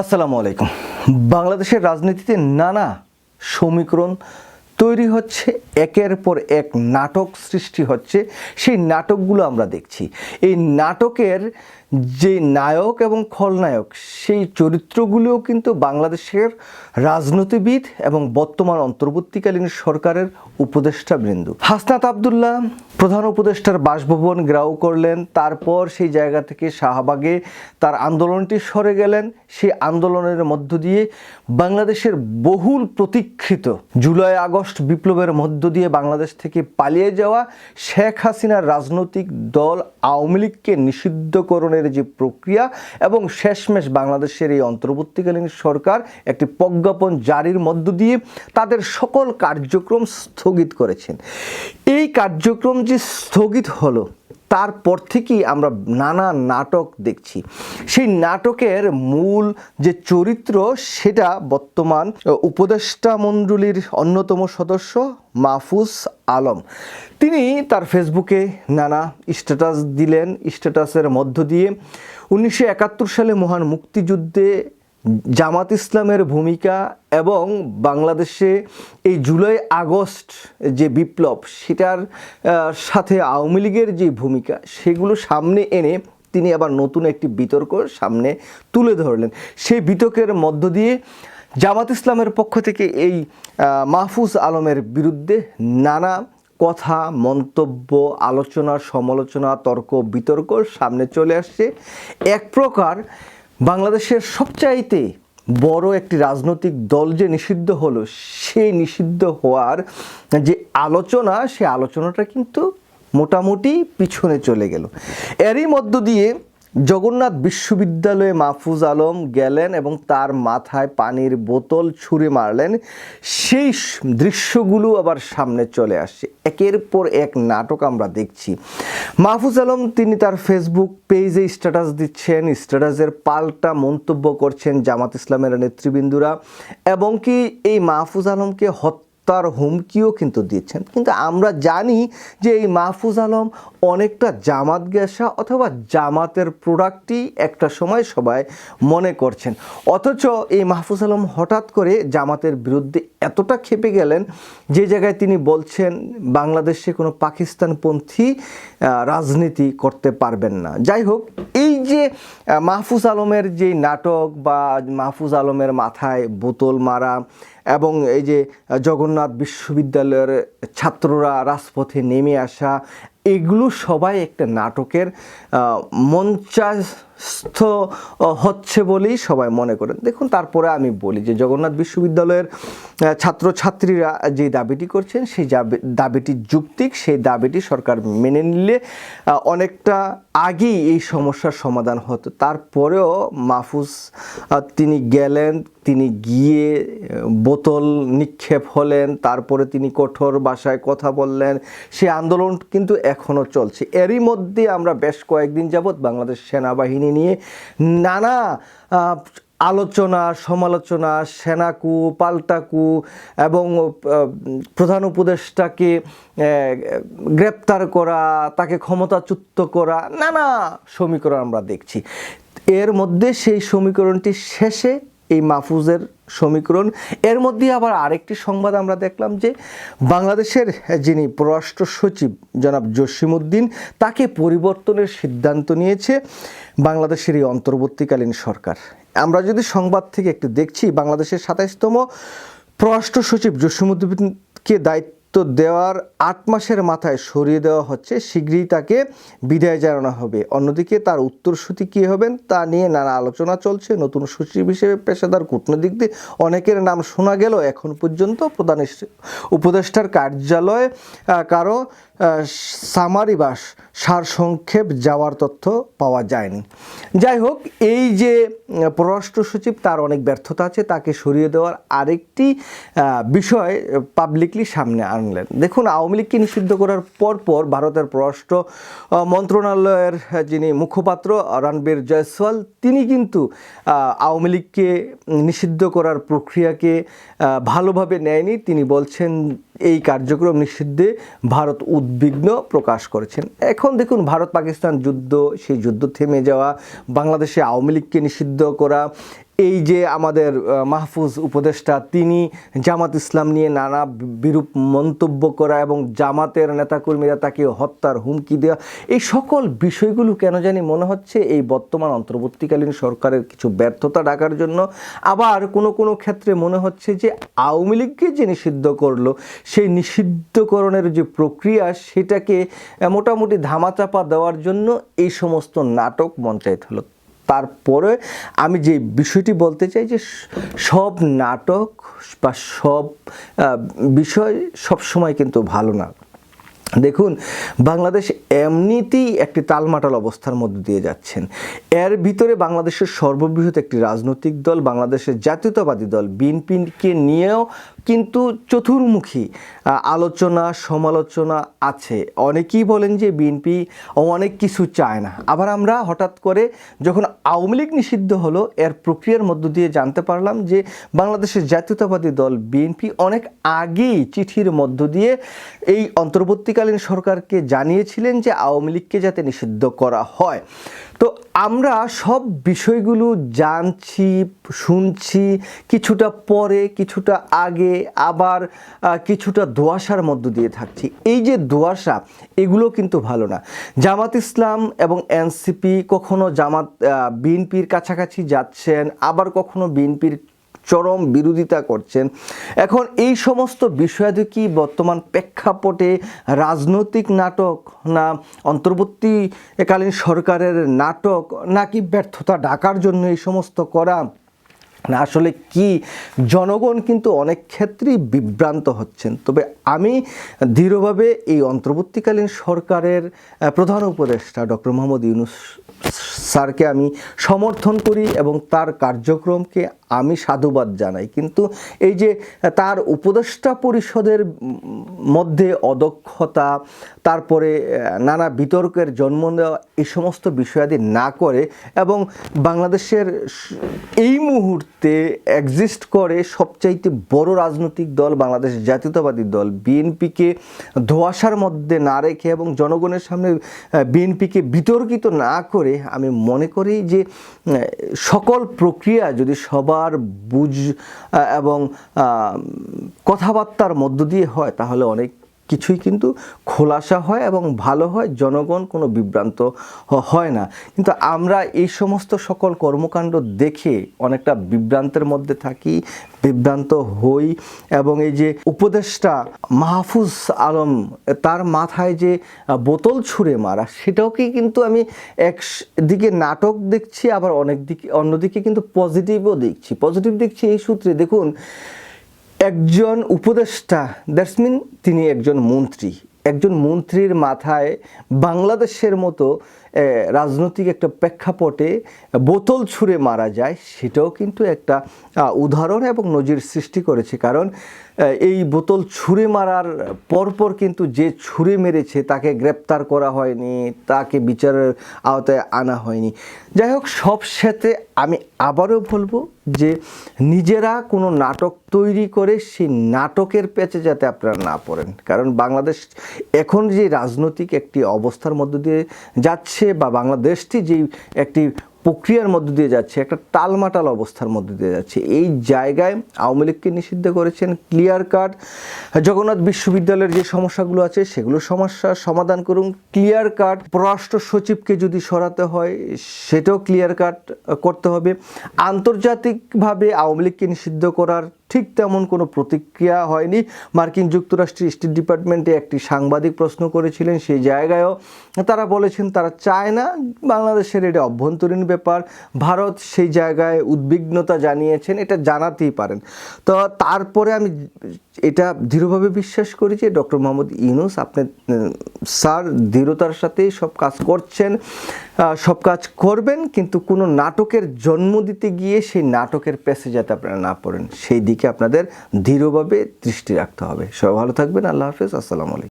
আসসালামু আলাইকুম। বাংলাদেশের রাজনীতিতে নানা সমীকরণ তৈরি হচ্ছে, একের পর এক নাটক সৃষ্টি হচ্ছে। সেই নাটকগুলো আমরা দেখছি। এই নাটকের যে নায়ক এবং খলনায়ক, সেই চরিত্রগুলোও কিন্তু বাংলাদেশের রাজনীতিবিদ এবং বর্তমান অন্তর্বর্তীকালীন সরকারের উপদেষ্টা বৃন্দ হাসনাত আবদুল্লাহ প্রধান উপদেষ্টার বাসভবন গ্রাউ করলেন, তারপর সেই জায়গা থেকে শাহবাগে তার আন্দোলনটি সরে গেলেন। সেই আন্দোলনের মধ্য দিয়ে বাংলাদেশের বহুল প্রতীক্ষিত জুলাই আগস্ট বিপ্লবের মধ্য দিয়ে বাংলাদেশ থেকে পালিয়ে যাওয়া শেখ হাসিনার রাজনৈতিক দল আওয়ামী লীগকে নিষিদ্ধকরণের যে প্রক্রিয়া এবং শেষমেশ বাংলাদেশের এই অন্তর্বর্তীকালীন সরকার একটি প্রজ্ঞাপন জারির মধ্য দিয়ে তাদের সকল কার্যক্রম স্থগিত করেছেন। এই কার্যক্রম যে স্থগিত হলো, তারপর থেকেই আমরা নানা নাটক দেখছি। সেই নাটকের মূল যে চরিত্র, সেটা বর্তমান উপদেষ্টা মণ্ডলীর অন্যতম সদস্য মাহফুজ আলম। তিনি তার ফেসবুকে নানা স্ট্যাটাস দিলেন, স্ট্যাটাসের মধ্য দিয়ে। উনিশশো একাত্তর সালে মহান মুক্তিযুদ্ধে জামাত ইসলামের ভূমিকা এবং বাংলাদেশে এই জুলাই আগস্ট যে বিপ্লব, সেটার সাথে আওয়ামী লীগের যে ভূমিকা, সেগুলো সামনে এনে তিনি আবার নতুন একটি বিতর্ক সামনে তুলে ধরলেন। সেই বিতর্কের মধ্য দিয়ে জামাত ইসলামের পক্ষ থেকে এই মাহফুজ আলমের বিরুদ্ধে নানা কথা, মন্তব্য, আলোচনা, সমালোচনা, তর্ক, বিতর্ক সামনে চলে আসছে। এক প্রকার বাংলাদেশের সবচাইতে বড় একটি রাজনৈতিক দল যে নিষিদ্ধ হলো সেই নিষিদ্ধ হওয়ার যে আলোচনা, সে আলোচনাটা কিন্তু মোটামুটি পিছনে চলে গেল। এরই মধ্য দিয়ে জগন্নাথ বিশ্ববিদ্যালয়ে মাহফুজ আলম গেলেন এবং তার মাথায় পানির বোতল ছুঁড়ে মারলেন। সেই দৃশ্যগুলো আবার সামনে চলে আসছে। একের পর এক নাটক আমরা দেখছি। মাহফুজ আলম, তিনি তার ফেসবুক পেজে স্ট্যাটাস দিচ্ছেন। স্ট্যাটাসের পাল্টা মন্তব্য করছেন জামাত ইসলামের নেতৃবৃন্দুরা। এবং কি এই মাহফুজ আলমকে হত্যা তার হুমকিও কিন্তু দিচ্ছেন। কিন্তু আমরা জানি যে এই মাহফুজ আলম অনেকটা জামাত গেসা অথবা জামাতের প্রোডাক্টই একটা সময় সবাই মনে করছেন। অথচ এই মাহফুজ আলম হঠাৎ করে জামাতের বিরুদ্ধে এতটা খেপে গেলেন যে জায়গায় তিনি বলছেন, বাংলাদেশে কোনো পাকিস্তানপন্থী রাজনীতি করতে পারবেন না। যাই হোক, এই যে মাহফুজ আলমের যে নাটক বা মাহফুজ আলমের মাথায় বোতল মারা এবং এই যে জগন্নাথ বিশ্ববিদ্যালয়ের ছাত্ররা রাজপথে নেমে আসা এগুলো সবাই একটা নাটকের মঞ্চাস্থ হচ্ছে বলেই সবাই মনে করেন। দেখুন, তারপরে আমি বলি যে জগন্নাথ বিশ্ববিদ্যালয়ের ছাত্রছাত্রীরা যে দাবিটি করছেন, সেই দাবি- দাবিটি যুক্তিক, সেই দাবিটি সরকার মেনে নিলে অনেকটা আগেই এই সমস্যার সমাধান হতো। তারপরেও মাহফুজ তিনি গেলেন, তিনি গিয়ে বোতল নিক্ষেপ হলেন, তারপরে তিনি কঠোর ভাষায় কথা বললেন। সে আন্দোলন কিন্তু এখনও চলছে। এরই মধ্যে আমরা বেশ কয়েকদিন যাবৎ বাংলাদেশ সেনাবাহিনী নিয়ে নানা আলোচনা, সমালোচনা, সেনাকু, পাল্টাকু এবং প্রধান উপদেষ্টাকে গ্রেপ্তার করা, তাকে ক্ষমতাচ্যুত করা, নানা সমীকরণ আমরা দেখছি। এর মধ্যে সেই সমীকরণটি শেষে এই মাহফুজের সমীকরণ। এর মধ্যে আবার আরেকটি সংবাদ আমরা দেখলাম যে বাংলাদেশের যিনি পররাষ্ট্র সচিব জনাব জসিমউদ্দিন তাকে পরিবর্তনের সিদ্ধান্ত নিয়েছে বাংলাদেশের এই অন্তর্বর্তীকালীন সরকার। আমরা যদি সংবাদ থেকে একটু দেখছি, বাংলাদেশের সাতাইশতম পররাষ্ট্র সচিব জসিমউদ্দিনকে দায়িত্ব দেওয়ার আট মাসের মাথায় সরিয়ে দেওয়া হচ্ছে শীঘ্রই তাকে বিদায় জানানো হবে। অন্যদিকে তার উত্তরসূরি কী হবেন তা নিয়ে নানা আলোচনা চলছে। নতুন সচিব হিসেবে পেশাদার কূটনৈতিক দিক অনেকের নাম শোনা গেল। এখন পর্যন্ত প্রধান উপদেষ্টার কার্যালয়ে কারও আহ, সামারি বাস সারসংক্ষেপ যাওয়ার তথ্য পাওয়া যায়নি। যাই হোক এই যে পররাষ্ট্র সচিব তার অনেক ব্যর্থতা আছে, তাকে সরিয়ে দেওয়ার আরেকটি বিষয় পাবলিকলি সামনে আনলেন। দেখুন, আওয়ামী লীগকে নিষিদ্ধ করার পর পর ভারতের পররাষ্ট্র মন্ত্রণালয়ের যিনি মুখপাত্র, রণবীর জয়সওয়াল, তিনি কিন্তু আওয়ামী লীগকে নিষিদ্ধ করার প্রক্রিয়াকে ভালোভাবে নেয়নি। তিনি বলছেন এই কার্যক্রম নিষিদ্ধে ভারত উদ্বিগ্ন প্রকাশ করেছেন। এখন দেখুন ভারত পাকিস্তান যুদ্ধ, সেই যুদ্ধ থেমে যাওয়া, বাংলাদেশে আওয়ামী লীগকে নিষিদ্ধ করা এই যে আমাদের মাহফুজ উপদেষ্টা, তিনি জামাত ইসলাম নিয়ে নানা বিরূপ মন্তব্য করা এবং জামাতের নেতাকর্মীরা তাকে হত্যার হুমকি দেওয়া, এই সকল বিষয়গুলো কেন জানি মনে হচ্ছে এই বর্তমান অন্তর্বর্তীকালীন সরকারের কিছু ব্যর্থতা ডাকার জন্য। আবার কোনো কোনো ক্ষেত্রে মনে হচ্ছে যে আওয়ামী লীগকে যে নিষিদ্ধ করল, সেই নিষিদ্ধকরণের যে প্রক্রিয়া, সেটাকে মোটামুটি ধামাচাপা দেওয়ার জন্য এই সমস্ত নাটক মঞ্চায়িত হলো। তারপরে আমি যে বিষয়টি বলতে চাই যে সব নাটক বা সব বিষয় সব সময় কিন্তু ভালো না দেখুন, বাংলাদেশ এমনিতেই একটি টালমাটাল অবস্থার মধ্যে দিয়ে যাচ্ছেন। এর ভিতরে বাংলাদেশের সর্ববৃহৎ একটি রাজনৈতিক দল, বাংলাদেশের জাতীয়তাবাদী দল, বিএনপিকে নিয়েও কিন্তু চতুর্মুখী আলোচনা, সমালোচনা আছে। অনেকেই বলেন যে বিএনপি অনেক কিছু চায় না। আবার আমরা হঠাৎ করে যখন আওয়ামী লীগ নিষিদ্ধ হলো, এর প্রক্রিয়ার মধ্য দিয়ে জানতে পারলাম যে বাংলাদেশের জাতীয়তাবাদী দল, বিএনপি অনেক আগেই চিঠির মধ্য দিয়ে এই অন্তর্বর্তীকালীন সরকারকে জানিয়েছিলেন যে আওয়ামী লীগকে যাতে নিষিদ্ধ করা হয়। তো আমরা সব বিষয়গুলো জানছি, শুনছি, কিছুটা পরে, কিছুটা আগে, আবার কিছুটা দোয়াশার মধ্য দিয়ে থাকছি। এই যে দোয়াশা এগুলো কিন্তু ভালো না। জামাত ইসলাম এবং এনসিপি কখনো জামাত বিএনপির কাছাকাছি যাচ্ছেন, আবার কখনো বিএনপির চরম বিরোধিতা করছেন। এখন এই সমস্ত বিষয়াদি কি বর্তমান প্রেক্ষাপটে রাজনৈতিক নাটক না অন্তর্বর্তীকালীন সরকারের নাটক নাকি ব্যর্থতা ডাকার জন্য এই সমস্ত করা? না, আসলে কি? জনগণ কিন্তু অনেক ক্ষেত্রেই বিভ্রান্ত হচ্ছেন। তবে আমি দৃঢ়ভাবে এই অন্তর্বর্তীকালীন সরকারের প্রধান উপদেষ্টা ডক্টর মোহাম্মদ ইউনুস স্যারকে আমি সমর্থন করি এবং তার কার্যক্রমকে আমি সাধুবাদ জানাই। কিন্তু এই যে তার উপদেষ্টা পরিষদের মধ্যে অদক্ষতা, তারপরে নানা বিতর্কের জন্ম দেওয়া এই সমস্ত বিষয়াদি না করে এবং বাংলাদেশের এই মুহূর্তে এক্সিস্ট করে সবচাইতে বড় রাজনৈতিক দল বাংলাদেশ জাতীয়তাবাদী দল। বিএনপিকে ধোয়াশার মধ্যে না রেখে এবং জনগণের সামনে বিএনপিকে বিতর্কিত না করে, আমি মনে করি যে সকল প্রক্রিয়া যদি সবার বুঝ এবং কথাবার্তার মধ্য দিয়ে হয় তাহলে অনেক কিছুই কিন্তু খোলাসা হয় এবং ভালো হয়, জনগণ কোনো বিভ্রান্ত হয় না। কিন্তু আমরা এই সমস্ত সকল কর্মকাণ্ড দেখে অনেকটা বিভ্রান্তের মধ্যে থাকি, বিভ্রান্ত হই এবং এই যে উপদেষ্টা মাহফুজ আলম, তার মাথায় যে বোতল ছুঁড়ে মারা সেটাওকে কিন্তু আমি এক দিকে নাটক দেখছি, আবার অনেক দিকে, অন্যদিকে কিন্তু পজিটিভও দেখছি। পজিটিভ দেখছি এই সূত্রে। দেখুন একজন উপদেষ্টা দ্যাটস মিন তিনি একজন মন্ত্রী। একজন মন্ত্রীর মাথায় বাংলাদেশের মতো রাজনৈতিক একটা প্রেক্ষাপটে বোতল ছুঁড়ে মারা যায়, সেটাও কিন্তু একটা উদাহরণ এবং নজির সৃষ্টি করেছে। কারণ এই বোতল ছুঁড়ে মারার পরপর কিন্তু যে ছুঁড়ে মেরেছে, তাকে গ্রেপ্তার করা হয়নি, তাকে বিচারের আওতায় আনা হয়নি। যাই হোক, সব সাথে আমি আবারও বলব যে নিজেরা কোনো নাটক তৈরি করে সেই নাটকের পেচে যাতে আপনারা না পড়েন। কারণ বাংলাদেশ এখন যে রাজনৈতিক একটি অবস্থার মধ্য দিয়ে যাচ্ছে বা বাংলাদেশটি যেই একটি প্রক্রিয়ার মধ্য দিয়ে যাচ্ছে, একটা টালমাটাল অবস্থার মধ্য দিয়ে যাচ্ছে। এই জায়গায় আওয়ামী লীগকে নিষিদ্ধ করেছেন ক্লিয়ার কাট। জগন্নাথ বিশ্ববিদ্যালয়ের যে সমস্যাগুলো আছে, সেগুলো সমস্যার সমাধান করুন। ক্লিয়ার কাট, পররাষ্ট্র সচিবকে যদি সরাতে হয়, সেটাও ক্লিয়ার কাট করতে হবে। আন্তর্জাতিকভাবে আওয়ামী লীগকে নিষিদ্ধ করার ঠিক তেমন কোনো প্রতিক্রিয়া হয়নি। মার্কিন যুক্তরাষ্ট্রের স্টেট ডিপার্টমেন্টে একটি সাংবাদিক প্রশ্ন করেছিলেন, সেই জায়গায়ও তারা বলেছেন তারা চায় না। বাংলাদেশের এটা অভ্যন্তরীণ ব্যাপার, ভারত সেই জায়গায় উদ্বিগ্নতা জানিয়েছেন, এটা জানাতেই পারেন। তো তারপরে আমি এটা দৃঢ়ভাবে বিশ্বাস করি যে ডক্টর মোহাম্মদ ইউনুস আপনি, স্যার দৃঢ়তার সাথেই সব কাজ করছেন সব কাজ করবেন, কিন্তু কোনো নাটকের জন্ম দিতে গিয়ে সেই নাটকের পেছে যাতে আপনারা না পড়েন, সেই দিকে আপনাদের দৃঢ়ভাবে দৃষ্টি রাখতে হবে। সবাই ভালো থাকবেন, আল্লাহ হাফিজ, আসসালামু আলাইকুম।